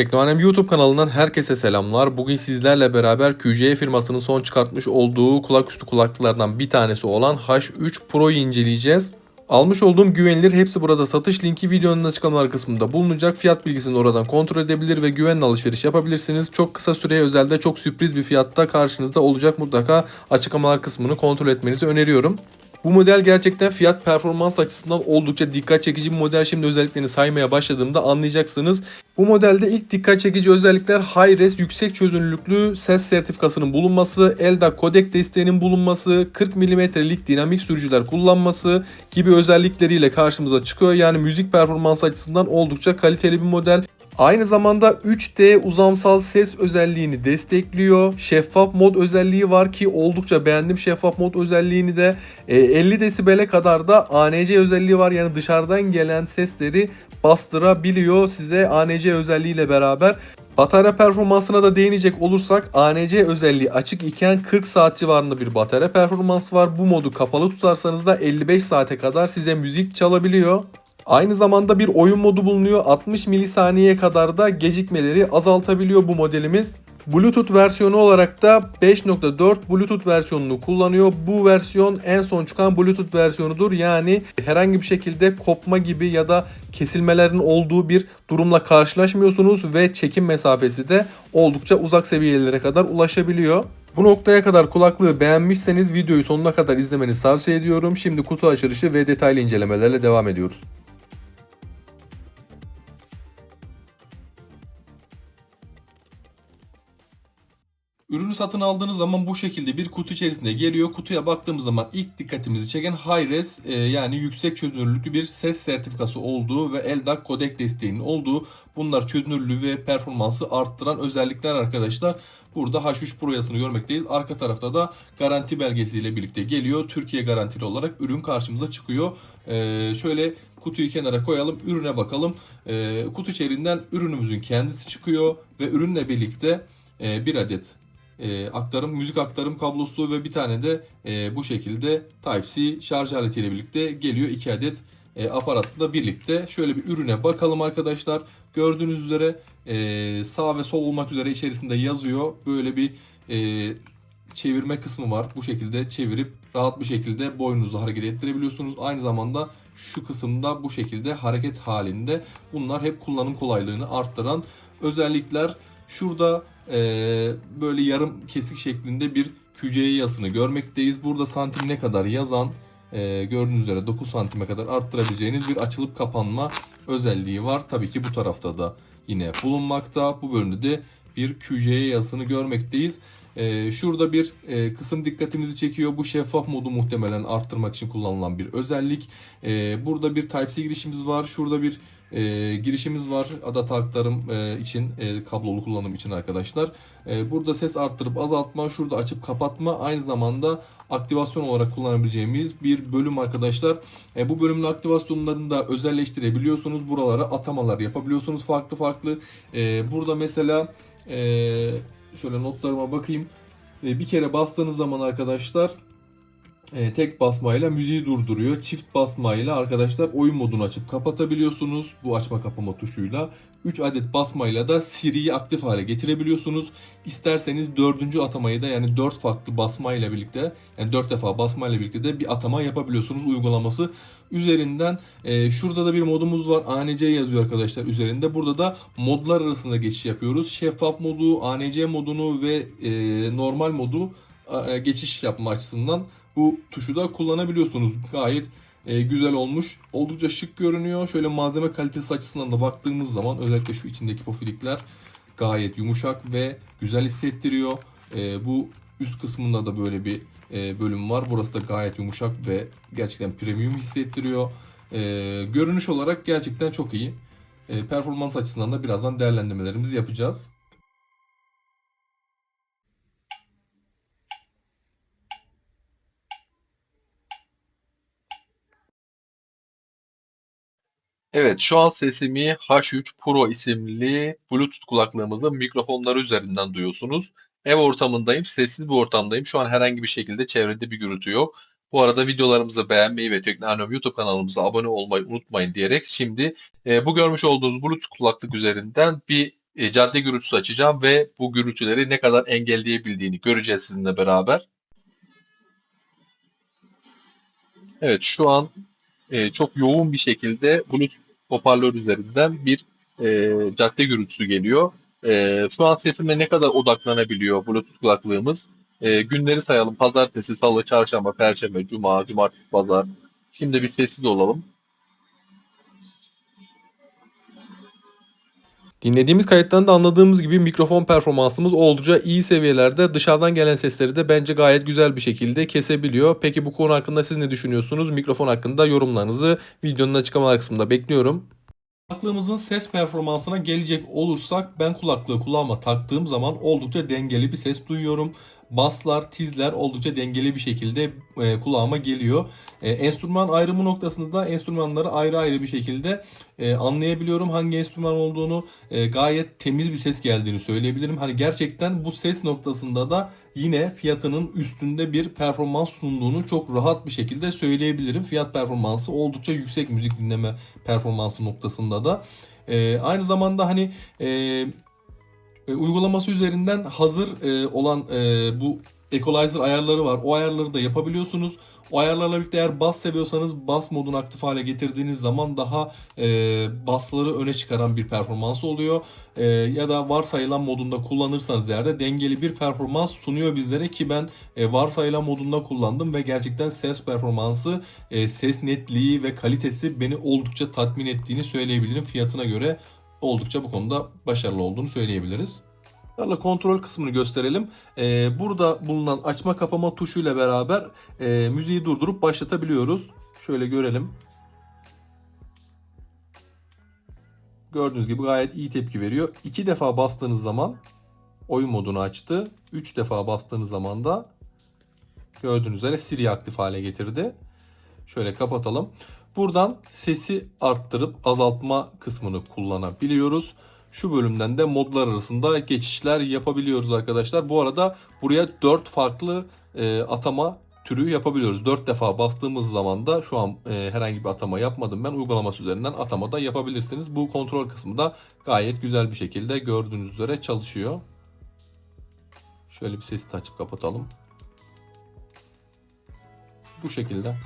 Teknoanem YouTube kanalından herkese selamlar. Bugün sizlerle beraber QC firmasının son çıkartmış olduğu kulaküstü kulaklıklardan bir tanesi olan H3 Pro'yu inceleyeceğiz. Almış olduğum güvenilir hepsi burada satış linki videonun açıklamalar kısmında bulunacak. Fiyat bilgisini oradan kontrol edebilir ve güvenli alışveriş yapabilirsiniz. Çok kısa süreye özelde çok sürpriz bir fiyatta karşınızda olacak. Mutlaka açıklamalar kısmını kontrol etmenizi öneriyorum. Bu model gerçekten fiyat performans açısından oldukça dikkat çekici bir model. Şimdi özelliklerini saymaya başladığımda anlayacaksınız. Bu modelde ilk dikkat çekici özellikler high-res yüksek çözünürlüklü ses sertifikasının bulunması, LDAC kodek desteğinin bulunması, 40 mm'lik dinamik sürücüler kullanması gibi özellikleriyle karşımıza çıkıyor. Yani müzik performans açısından oldukça kaliteli bir model. Aynı zamanda 3D uzamsal ses özelliğini destekliyor. Şeffaf mod özelliği var ki oldukça beğendim şeffaf mod özelliğini de. E, 50 desibele kadar da ANC özelliği var. Yani dışarıdan gelen sesleri bastırabiliyor size ANC özelliğiyle beraber. Batarya performansına da değinecek olursak ANC özelliği açık iken 40 saat civarında bir batarya performansı var. Bu modu kapalı tutarsanız da 55 saate kadar size müzik çalabiliyor. Aynı zamanda bir oyun modu bulunuyor. 60 milisaniyeye kadar da gecikmeleri azaltabiliyor bu modelimiz. Bluetooth versiyonu olarak da 5.4 Bluetooth versiyonunu kullanıyor. Bu versiyon en son çıkan Bluetooth versiyonudur. Yani herhangi bir şekilde kopma gibi ya da kesilmelerin olduğu bir durumla karşılaşmıyorsunuz ve çekim mesafesi de oldukça uzak seviyelere kadar ulaşabiliyor. Bu noktaya kadar kulaklığı beğenmişseniz videoyu sonuna kadar izlemenizi tavsiye ediyorum. Şimdi kutu açılışı ve detaylı incelemelerle devam ediyoruz. Ürünü satın aldığınız zaman bu şekilde bir kutu içerisinde geliyor. Kutuya baktığımız zaman ilk dikkatimizi çeken high-res e, yani yüksek çözünürlüklü bir ses sertifikası olduğu ve LDAC kodek desteğinin olduğu bunlar çözünürlüğü ve performansı arttıran özellikler arkadaşlar. Burada H3 Pro yazısını görmekteyiz. Arka tarafta da garanti belgesiyle birlikte geliyor. Türkiye garantili olarak ürün karşımıza çıkıyor. Ee, şöyle kutuyu kenara koyalım. Ürüne bakalım. Ee, kutu içeriğinden ürünümüzün kendisi çıkıyor ve ürünle birlikte e, bir adet e, aktarım, müzik aktarım kablosu ve bir tane de e, bu şekilde Type-C şarj aletiyle birlikte geliyor. iki adet e, aparatla birlikte. Şöyle bir ürüne bakalım arkadaşlar. Gördüğünüz üzere e, sağ ve sol olmak üzere içerisinde yazıyor. Böyle bir e, çevirme kısmı var. Bu şekilde çevirip rahat bir şekilde boynunuzu hareket ettirebiliyorsunuz. Aynı zamanda şu kısımda bu şekilde hareket halinde. Bunlar hep kullanım kolaylığını arttıran özellikler. Şurada e, böyle yarım kesik şeklinde bir QC yazısını görmekteyiz. Burada santim ne kadar yazan e, gördüğünüz üzere 9 santime kadar arttırabileceğiniz bir açılıp kapanma özelliği var. Tabii ki bu tarafta da yine bulunmakta. Bu bölümde de bir QC yazısını görmekteyiz. Ee, şurada bir e, kısım dikkatimizi çekiyor. Bu şeffaf modu muhtemelen arttırmak için kullanılan bir özellik. Ee, burada bir Type-C girişimiz var. Şurada bir e, girişimiz var. Adata aktarım e, için, kablolu kullanım için arkadaşlar. Burada ses arttırıp azaltma, şurada açıp kapatma. Aynı zamanda aktivasyon olarak kullanabileceğimiz bir bölüm arkadaşlar. Bu bölümün aktivasyonlarını da özelleştirebiliyorsunuz. Buralara atamalar yapabiliyorsunuz farklı farklı. Burada mesela... Şöyle notlarıma bakayım. E, bir kere bastığınız zaman arkadaşlar e, tek basmayla müziği durduruyor. Çift basmayla arkadaşlar oyun modunu açıp kapatabiliyorsunuz bu açma kapama tuşuyla. 3 adet basmayla da Siri'yi aktif hale getirebiliyorsunuz. İsterseniz dördüncü atamayı da yani 4 farklı basmayla birlikte yani 4 defa basmayla birlikte de bir atama yapabiliyorsunuz uygulaması üzerinden. E, şurada da bir modumuz var. ANC yazıyor arkadaşlar üzerinde. Burada da modlar arasında geçiş yapıyoruz. Şeffaf modu, ANC modunu ve e, normal modu e, geçiş yapma açısından bu tuşu da kullanabiliyorsunuz. Gayet e, güzel olmuş. Oldukça şık görünüyor. Şöyle malzeme kalitesi açısından da baktığımız zaman özellikle şu içindeki pofilikler gayet yumuşak ve güzel hissettiriyor. E, bu üst kısmında da böyle bir e, bölüm var. Burası da gayet yumuşak ve gerçekten premium hissettiriyor. E, görünüş olarak gerçekten çok iyi. E, performans açısından da birazdan değerlendirmelerimizi yapacağız. Evet, şu an sesimi H3 Pro isimli Bluetooth kulaklığımızın mikrofonları üzerinden duyuyorsunuz. Ev ortamındayım, sessiz bir ortamdayım. Şu an herhangi bir şekilde çevrede bir gürültü yok. Bu arada videolarımızı beğenmeyi ve Teknoanom YouTube kanalımıza abone olmayı unutmayın diyerek şimdi e, bu görmüş olduğunuz Bluetooth kulaklık üzerinden bir e, cadde gürültüsü açacağım ve bu gürültüleri ne kadar engelleyebildiğini göreceğiz sizinle beraber. Evet şu an e, çok yoğun bir şekilde Bluetooth hoparlör üzerinden bir e, cadde gürültüsü geliyor. E, şu an sesime ne kadar odaklanabiliyor Bluetooth kulaklığımız? E, günleri sayalım. Pazartesi, salı, çarşamba, perşembe, cuma, cumartesi, pazar. Şimdi bir sessiz olalım. Dinlediğimiz kayıttan da anladığımız gibi mikrofon performansımız oldukça iyi seviyelerde. Dışarıdan gelen sesleri de bence gayet güzel bir şekilde kesebiliyor. Peki bu konu hakkında siz ne düşünüyorsunuz? Mikrofon hakkında yorumlarınızı videonun açıklamalar kısmında bekliyorum. Kulaklığımızın ses performansına gelecek olursak ben kulaklığı kulağıma taktığım zaman oldukça dengeli bir ses duyuyorum. Baslar, tizler oldukça dengeli bir şekilde e, kulağıma geliyor. E, enstrüman ayrımı noktasında da enstrümanları ayrı ayrı bir şekilde e, anlayabiliyorum hangi enstrüman olduğunu. E, gayet temiz bir ses geldiğini söyleyebilirim. Hani gerçekten bu ses noktasında da yine fiyatının üstünde bir performans sunduğunu çok rahat bir şekilde söyleyebilirim. Fiyat performansı oldukça yüksek müzik dinleme performansı noktasında da. E, aynı zamanda hani e, e, uygulaması üzerinden hazır e, olan e, bu equalizer ayarları var. O ayarları da yapabiliyorsunuz. O ayarlarla birlikte eğer bas seviyorsanız bas modunu aktif hale getirdiğiniz zaman daha e, basları öne çıkaran bir performans oluyor. E, ya da varsayılan modunda kullanırsanız eğer de dengeli bir performans sunuyor bizlere ki ben e, varsayılan modunda kullandım ve gerçekten ses performansı, e, ses netliği ve kalitesi beni oldukça tatmin ettiğini söyleyebilirim. Fiyatına göre oldukça bu konuda başarılı olduğunu söyleyebiliriz. Kontrol kısmını gösterelim. Ee, burada bulunan açma kapama tuşuyla beraber e, müziği durdurup başlatabiliyoruz. Şöyle görelim. Gördüğünüz gibi gayet iyi tepki veriyor. İki defa bastığınız zaman oyun modunu açtı. Üç defa bastığınız zaman da gördüğünüz üzere Siri aktif hale getirdi. Şöyle kapatalım. Buradan sesi arttırıp azaltma kısmını kullanabiliyoruz. Şu bölümden de modlar arasında geçişler yapabiliyoruz arkadaşlar. Bu arada buraya 4 farklı e, atama türü yapabiliyoruz. 4 defa bastığımız zaman da şu an e, herhangi bir atama yapmadım ben. Uygulaması üzerinden atama da yapabilirsiniz. Bu kontrol kısmı da gayet güzel bir şekilde gördüğünüz üzere çalışıyor. Şöyle bir sesi açıp kapatalım. Bu şekilde.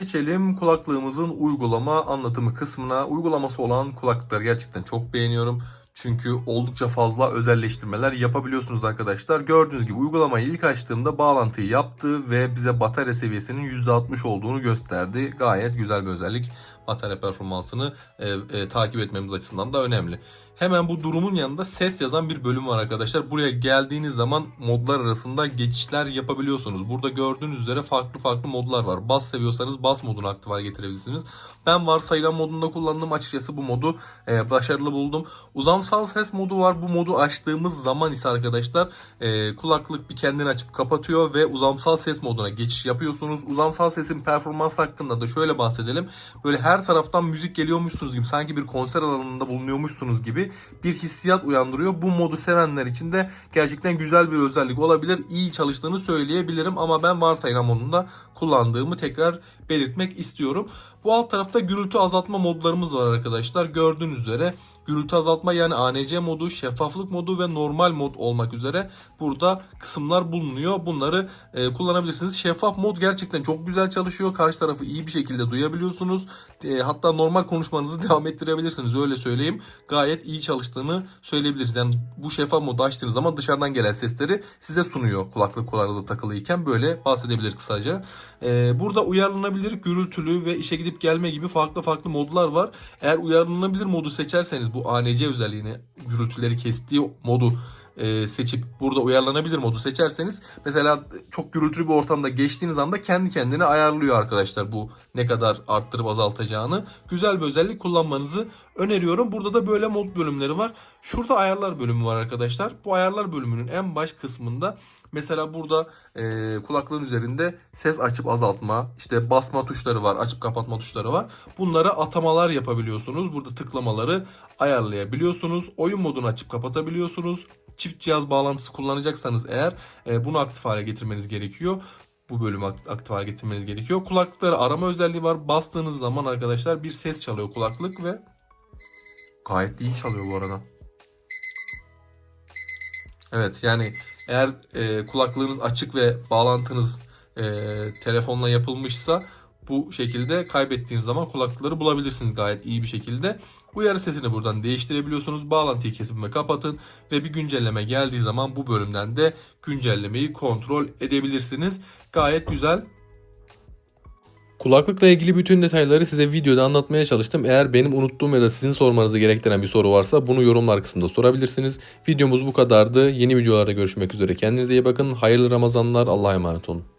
Geçelim kulaklığımızın uygulama anlatımı kısmına. Uygulaması olan kulaklıkları gerçekten çok beğeniyorum. Çünkü oldukça fazla özelleştirmeler yapabiliyorsunuz arkadaşlar. Gördüğünüz gibi uygulamayı ilk açtığımda bağlantıyı yaptı ve bize batarya seviyesinin %60 olduğunu gösterdi. Gayet güzel bir özellik. Batarya performansını e, e, takip etmemiz açısından da önemli. Hemen bu durumun yanında ses yazan bir bölüm var arkadaşlar. Buraya geldiğiniz zaman modlar arasında geçişler yapabiliyorsunuz. Burada gördüğünüz üzere farklı farklı modlar var. Bas seviyorsanız bas modunu aktif hale getirebilirsiniz. Ben varsayılan modunda kullandım. Açıkçası bu modu e, başarılı buldum. Uzamsal ses modu var. Bu modu açtığımız zaman ise arkadaşlar e, kulaklık bir kendini açıp kapatıyor ve uzamsal ses moduna geçiş yapıyorsunuz. Uzamsal sesin performans hakkında da şöyle bahsedelim. Böyle her taraftan müzik geliyormuşsunuz gibi sanki bir konser alanında bulunuyormuşsunuz gibi bir hissiyat uyandırıyor. Bu modu sevenler için de gerçekten güzel bir özellik olabilir. İyi çalıştığını söyleyebilirim ama ben varsayılan modunda kullandığımı tekrar belirtmek istiyorum. Bu alt tarafta gürültü azaltma modlarımız var arkadaşlar. Gördüğünüz üzere gürültü azaltma yani ANC modu, şeffaflık modu ve normal mod olmak üzere burada kısımlar bulunuyor. Bunları e, kullanabilirsiniz. Şeffaf mod gerçekten çok güzel çalışıyor. Karşı tarafı iyi bir şekilde duyabiliyorsunuz. E, hatta normal konuşmanızı devam ettirebilirsiniz öyle söyleyeyim. Gayet iyi çalıştığını söyleyebiliriz. Yani bu şeffaf modu açtığınız zaman dışarıdan gelen sesleri size sunuyor kulaklık kulağınıza takılıyken. Böyle bahsedebilir kısaca. E, burada uyarlanabilir gürültülü ve işe gidip gelme gibi farklı farklı modlar var. Eğer uyarlanabilir modu seçerseniz bu ANC özelliğini gürültüleri kestiği modu e, seçip burada uyarlanabilir modu seçerseniz mesela çok gürültülü bir ortamda geçtiğiniz anda kendi kendine ayarlıyor arkadaşlar bu ne kadar arttırıp azaltacağını. Güzel bir özellik kullanmanızı öneriyorum. Burada da böyle mod bölümleri var. Şurada ayarlar bölümü var arkadaşlar. Bu ayarlar bölümünün en baş kısmında mesela burada e, kulaklığın üzerinde ses açıp azaltma, işte basma tuşları var, açıp kapatma tuşları var. Bunlara atamalar yapabiliyorsunuz. Burada tıklamaları ayarlayabiliyorsunuz. Oyun modunu açıp kapatabiliyorsunuz. Çift cihaz bağlantısı kullanacaksanız eğer e, bunu aktif hale getirmeniz gerekiyor. Bu bölümü ak- aktif hale getirmeniz gerekiyor. Kulaklıkları arama özelliği var. Bastığınız zaman arkadaşlar bir ses çalıyor kulaklık ve gayet iyi çalıyor bu arada. Evet yani eğer e, kulaklığınız açık ve bağlantınız e, telefonla yapılmışsa bu şekilde kaybettiğiniz zaman kulaklıkları bulabilirsiniz gayet iyi bir şekilde. Uyarı sesini buradan değiştirebiliyorsunuz. Bağlantıyı kesin ve kapatın ve bir güncelleme geldiği zaman bu bölümden de güncellemeyi kontrol edebilirsiniz. Gayet güzel. Kulaklıkla ilgili bütün detayları size videoda anlatmaya çalıştım. Eğer benim unuttuğum ya da sizin sormanızı gerektiren bir soru varsa bunu yorumlar kısmında sorabilirsiniz. Videomuz bu kadardı. Yeni videolarda görüşmek üzere. Kendinize iyi bakın. Hayırlı Ramazanlar. Allah'a emanet olun.